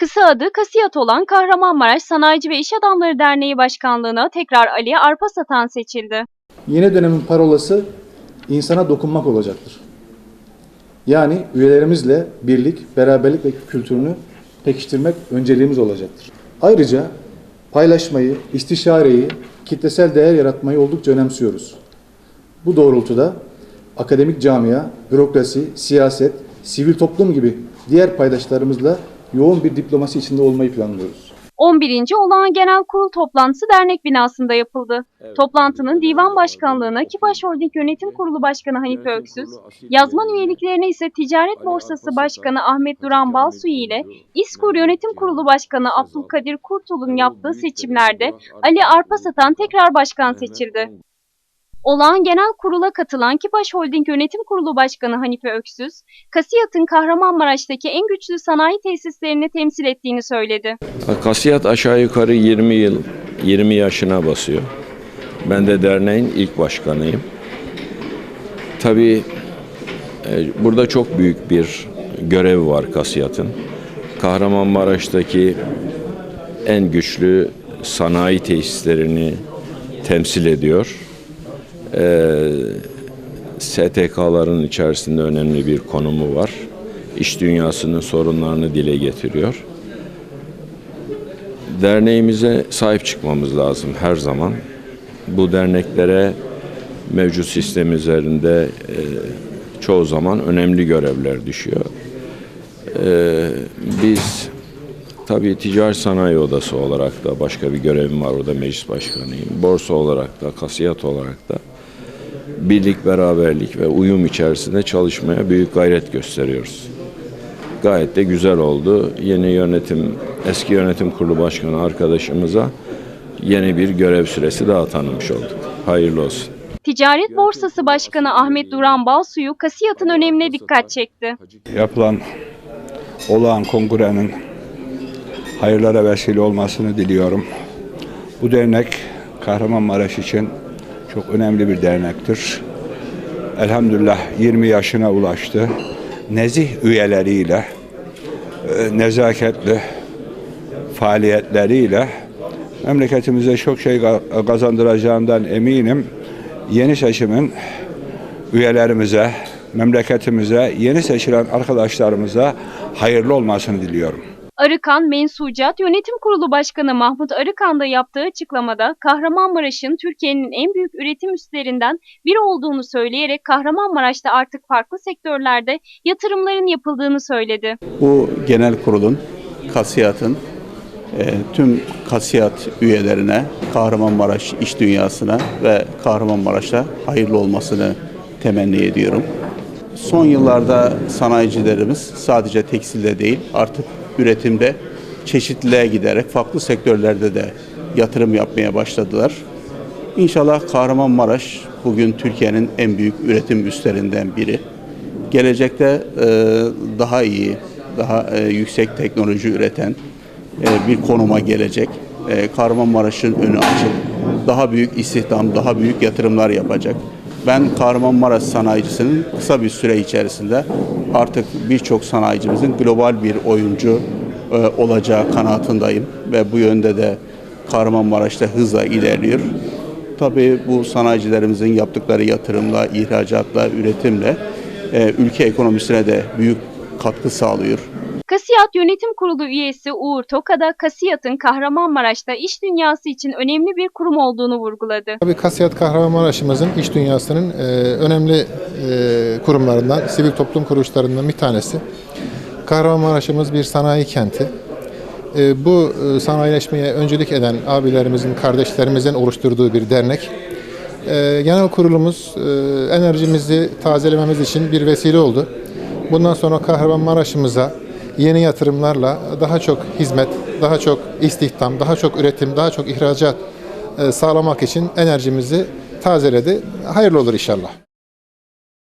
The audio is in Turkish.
Kısa adı Kasiyat olan Kahramanmaraş Sanayici ve İş Adamları Derneği Başkanlığı'na tekrar Ali Arpasatan seçildi. Yeni dönemin parolası insana dokunmak olacaktır. Yani üyelerimizle birlik, beraberlik ve kültürünü pekiştirmek önceliğimiz olacaktır. Ayrıca paylaşmayı, istişareyi, kitlesel değer yaratmayı oldukça önemsiyoruz. Bu doğrultuda akademik camia, bürokrasi, siyaset, sivil toplum gibi diğer paydaşlarımızla yoğun bir diplomasi içinde olmayı planlıyoruz. 11. Olağan Genel Kurul toplantısı dernek binasında yapıldı. Toplantının divan başkanlığına Kipaş Holding Yönetim Kurulu Başkanı Hanife Öksüz, yazman üyeliklerine ise Ticaret Borsası Başkanı Ahmet Duran Balsuyu ile İSKUR Yönetim Kurulu Başkanı Abdülkadir Kurtul'un yaptığı seçimlerde Ali Arpasatan tekrar başkan seçildi. Olağan Genel Kurul'a katılan Kipaş Holding Yönetim Kurulu Başkanı Hanife Öksüz, Kasiyat'ın Kahramanmaraş'taki en güçlü sanayi tesislerini temsil ettiğini söyledi. Kasiyat aşağı yukarı 20 yıl, 20 yaşına basıyor. Ben de derneğin ilk başkanıyım. Tabii e, burada çok büyük bir görev var Kasiyat'ın. Kahramanmaraş'taki en güçlü sanayi tesislerini temsil ediyor. Ee, STK'ların içerisinde önemli bir konumu var. İş dünyasının sorunlarını dile getiriyor derneğimize sahip çıkmamız lazım her zaman. Bu derneklere mevcut sistem üzerinde e, çoğu zaman önemli görevler düşüyor. E, biz tabii Ticaret Sanayi Odası olarak da başka bir görevim var orada meclis başkanıyım. Borsa olarak da, kasiyat olarak da birlik, beraberlik ve uyum içerisinde çalışmaya büyük gayret gösteriyoruz gayet de güzel oldu. Yeni yönetim, eski yönetim kurulu başkanı arkadaşımıza yeni bir görev süresi daha tanımış olduk. Hayırlı olsun. Ticaret Borsası Başkanı Ahmet Duran Balsuyu Kasiyat'ın önemine dikkat çekti. yapılan olağan kongrenin hayırlara vesile olmasını diliyorum. Bu dernek Kahramanmaraş için çok önemli bir dernektir. Elhamdülillah 20 yaşına ulaştı. Nezih üyeleriyle, e, nezaketli faaliyetleriyle memleketimize çok şey kazandıracağından eminim. Yeni seçimin üyelerimize, memleketimize, yeni seçilen arkadaşlarımıza hayırlı olmasını diliyorum. Arıkan Mensucat Yönetim Kurulu Başkanı Mahmut Arıkan da yaptığı açıklamada Kahramanmaraş'ın Türkiye'nin en büyük üretim üslerinden biri olduğunu söyleyerek Kahramanmaraş'ta artık farklı sektörlerde yatırımların yapıldığını söyledi. Bu genel kurulun, kasiyatın e, tüm kasiyat üyelerine, Kahramanmaraş iş dünyasına ve Kahramanmaraş'a hayırlı olmasını temenni ediyorum. Son yıllarda sanayicilerimiz sadece tekstilde değil artık üretimde çeşitliliğe giderek farklı sektörlerde de yatırım yapmaya başladılar. İnşallah Kahramanmaraş bugün Türkiye'nin en büyük üretim üslerinden biri. Gelecekte e, daha iyi, daha e, yüksek teknoloji üreten e, bir konuma gelecek. Kahramanmaraş'ın önü açık. Daha büyük istihdam, daha büyük yatırımlar yapacak. Ben Kahramanmaraş sanayicisinin kısa bir süre içerisinde artık birçok sanayicimizin global bir oyuncu e, olacağı kanaatindeyim ve bu yönde de Kahramanmaraş'ta hızla ilerliyor. Tabii bu sanayicilerimizin yaptıkları yatırımla, ihracatla, üretimle e, ülke ekonomisine de büyük katkı sağlıyor. Kasiyat Yönetim Kurulu üyesi Uğur Tokada, Kasiyat'ın Kahramanmaraş'ta iş dünyası için önemli bir kurum olduğunu vurguladı. Tabii Kasiyat Kahramanmaraş'ımızın iş dünyasının e, önemli e, kurumlarından, sivil toplum kuruluşlarından bir tanesi. Kahramanmaraş'ımız bir sanayi kenti. E, bu e, sanayileşmeye öncülük eden abilerimizin, kardeşlerimizin oluşturduğu bir dernek. E, genel kurulumuz e, enerjimizi tazelememiz için bir vesile oldu. Bundan sonra Kahramanmaraş'ımıza yeni yatırımlarla daha çok hizmet, daha çok istihdam, daha çok üretim, daha çok ihracat e, sağlamak için enerjimizi tazeledi. Hayırlı olur inşallah.